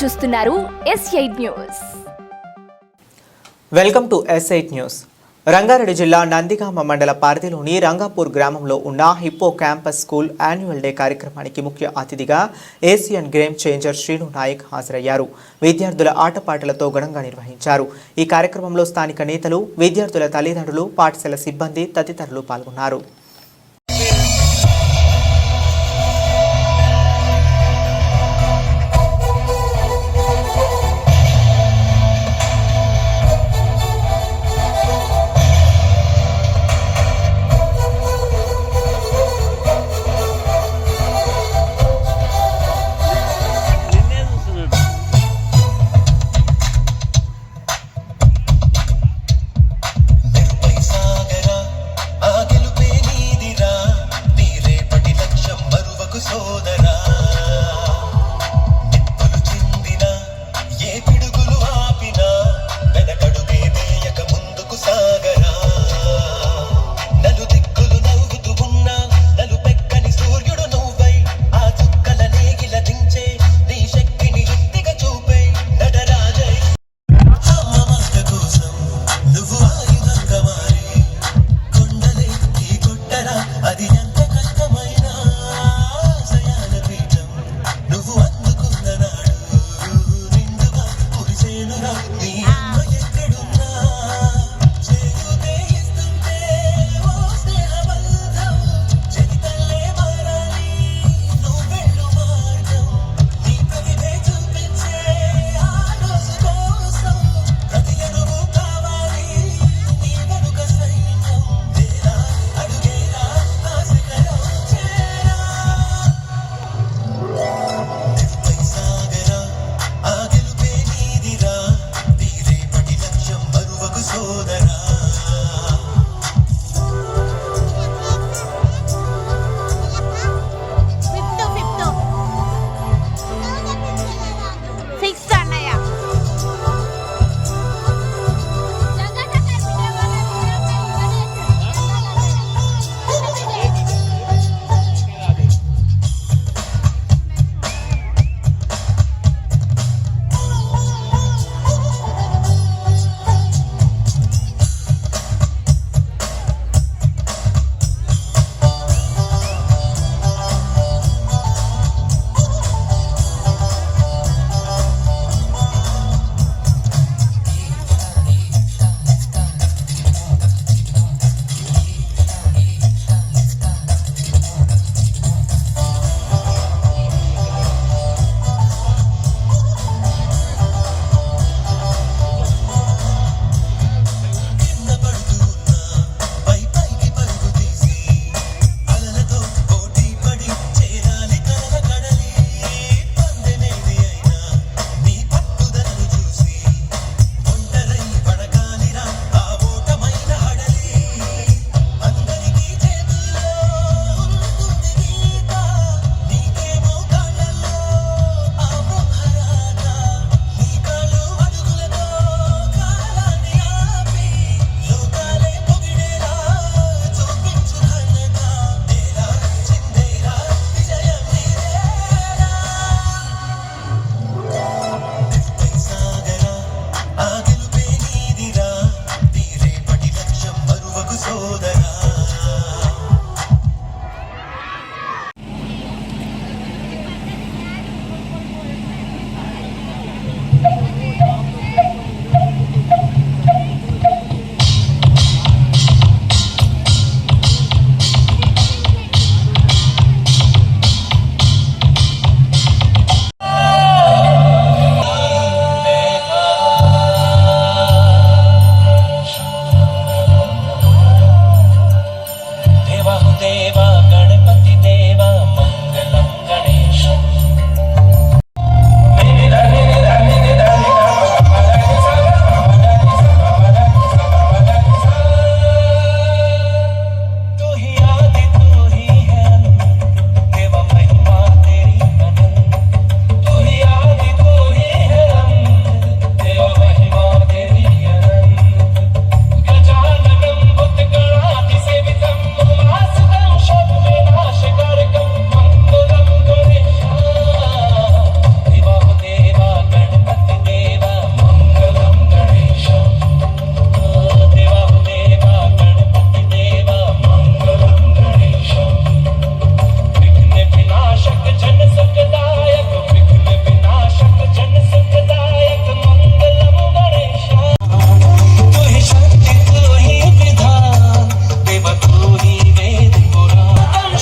చూస్తున్నారు S news welcome to S eight news Rangareddy జిల్లా నందిగామ మండల పరిధిలోని రంగాపూర్ గ్రామంలో ఉన్న hippo campus school annual day కార్యక్రమానికి ముఖ్య అతిథిగా Asian game changer Srinu Naik హాజరయ్యారు. విద్యార్థుల ఆటపాటలతో ఘనంగా నిర్వహించారు. ఈ కార్యక్రమంలో స్థానిక నేతలు విద్యార్థుల తల్లిదండ్రులు పాఠశాల సిబ్బంది తదితరులు పాల్గొన్నారు.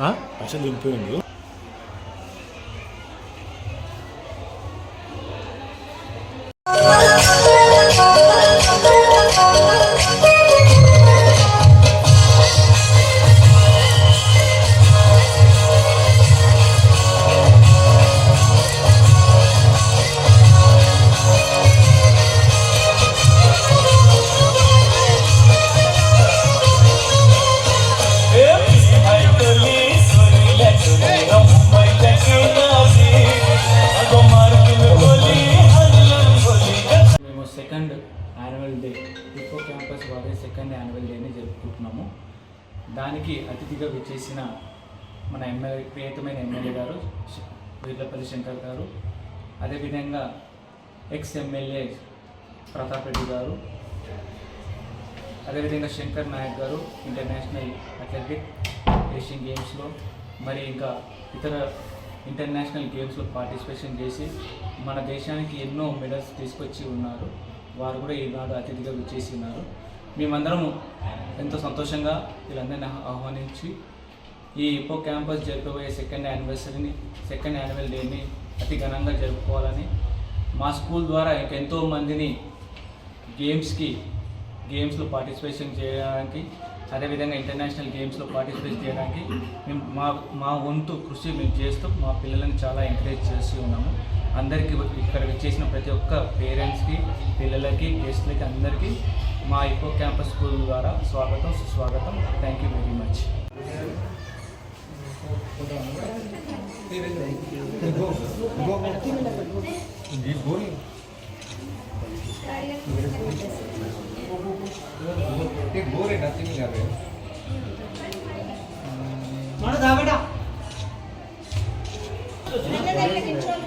어? 마찬가지 표현이요? వారి సెకండ్ యాన్యువల్ డేని జరుపుకుంటున్నాము. దానికి అతిథిగా విచ్చేసిన మన ఎమ్మెల్యే ప్రియతమైన ఎమ్మెల్యే గారు వీర్లపల్లి శంకర్ గారు అదేవిధంగా ఎక్స్ ఎమ్మెల్యే ప్రతాప్ రెడ్డి గారు అదేవిధంగా శంకర్ నాయక్ గారు ఇంటర్నేషనల్ అథ్లెటిక్ ఏషియన్ గేమ్స్లో మరి ఇంకా ఇతర ఇంటర్నేషనల్ గేమ్స్లో పార్టిసిపేషన్ చేసి మన దేశానికి ఎన్నో మెడల్స్ తీసుకొచ్చి ఉన్నారు. వారు కూడా ఈనాడు అతిథిగా విచ్చేసి ఉన్నారు. మేమందరము ఎంతో సంతోషంగా వీళ్ళందరినీ ఆహ్వానించి ఈ ఇప్పో క్యాంపస్ జరిపబోయే సెకండ్ యానివర్సరీని సెకండ్ యాన్యువల్ డేని అతి ఘనంగా జరుపుకోవాలని మా స్కూల్ ద్వారా ఇంకెంతో మందిని గేమ్స్కి గేమ్స్లో పార్టిసిపేషన్ చేయడానికి అదేవిధంగా ఇంటర్నేషనల్ గేమ్స్లో పార్టిసిపేట్ చేయడానికి మేము మా మా వంతు కృషి మేము చేస్తూ మా పిల్లలను చాలా ఎంకరేజ్ చేస్తూ ఉన్నాము. అందరికీ ఇక్కడ చేసిన ప్రతి ఒక్క పేరెంట్స్కి పిల్లలకి గెస్ట్లకి అందరికీ మా ఇకో క్యాంపస్ స్కూల్ ద్వారా స్వాగతం సుస్వాగతం. థ్యాంక్ యూ వెరీ మచ్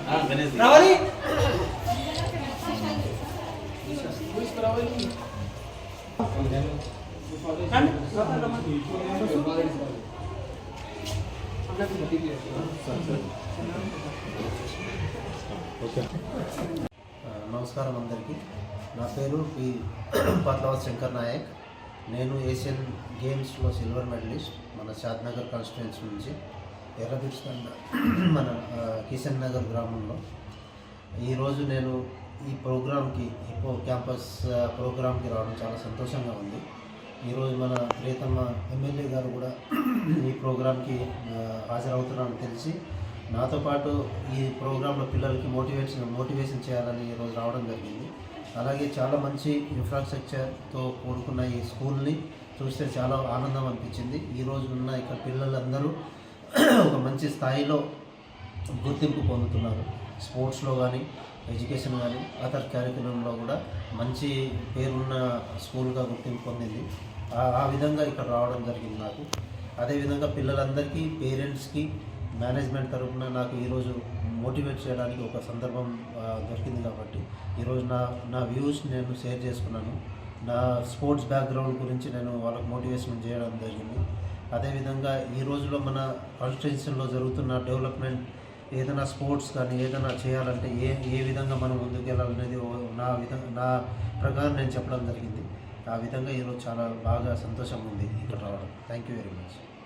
ఆ, నమస్కారం అందరికీ. నా పేరు పి పద్మావత్ శంకర్ నాయక్. నేను ఏషియన్ గేమ్స్లో సిల్వర్ మెడలిస్ట్ మన షాద్నగర్ కాన్స్టిట్యున్సీ నుంచి. ఎర్రబిడ్స్ మన కిషన్ నగర్ గ్రామంలో. ఈరోజు నేను ఈ ప్రోగ్రామ్కి హిపో క్యాంపస్ ప్రోగ్రామ్కి రావడం చాలా సంతోషంగా ఉంది. ఈరోజు మన ప్రియతమ్మ ఎమ్మెల్యే గారు కూడా ఈ ప్రోగ్రామ్కి హాజరవుతున్నారని తెలిసి నాతో పాటు ఈ ప్రోగ్రాంలో పిల్లలకి మోటివేషన్ మోటివేషన్ చేయాలని ఈరోజు రావడం జరిగింది. అలాగే చాలా మంచి ఇన్ఫ్రాస్ట్రక్చర్తో కూడుకున్న ఈ స్కూల్ని చూస్తే చాలా ఆనందం అనిపించింది. ఈరోజు ఉన్న ఇక్కడ పిల్లలందరూ ఒక మంచి స్థాయిలో గుర్తింపు పొందుతున్నారు. స్పోర్ట్స్లో కానీ ఎడ్యుకేషన్ కానీ అదర్ క్యారిక్యులంలో కూడా మంచి పేరున్న స్కూల్గా గుర్తింపు పొందింది. ఆ- విధంగా ఇక్కడ రావడం జరిగింది నాకు. అదేవిధంగా పిల్లలందరికీ పేరెంట్స్కి మేనేజ్మెంట్ తరఫున నాకు ఈరోజు మోటివేట్ చేయడానికి ఒక సందర్భం దొరికింది కాబట్టి ఈరోజు నా నా వ్యూస్ నేను షేర్ చేసుకున్నాను. నా స్పోర్ట్స్ బ్యాక్గ్రౌండ్ గురించి నేను వాళ్ళకు మోటివేషన్ చేయడం జరిగింది. అదేవిధంగా ఈ రోజులో మన కాన్స్టిట్యూషన్లో జరుగుతున్న డెవలప్మెంట్ ఏదైనా స్పోర్ట్స్ కానీ ఏదైనా చేయాలంటే ఏ ఏ విధంగా మనం ముందుకు వెళ్ళాలనేది ఓ- నా విధంగా నా ప్రకారం నేను చెప్పడం జరిగింది. ఆ విధంగా ఈరోజు చాలా బాగా సంతోషంగా ఉంది ఇక్కడ రావడం. Thank you very much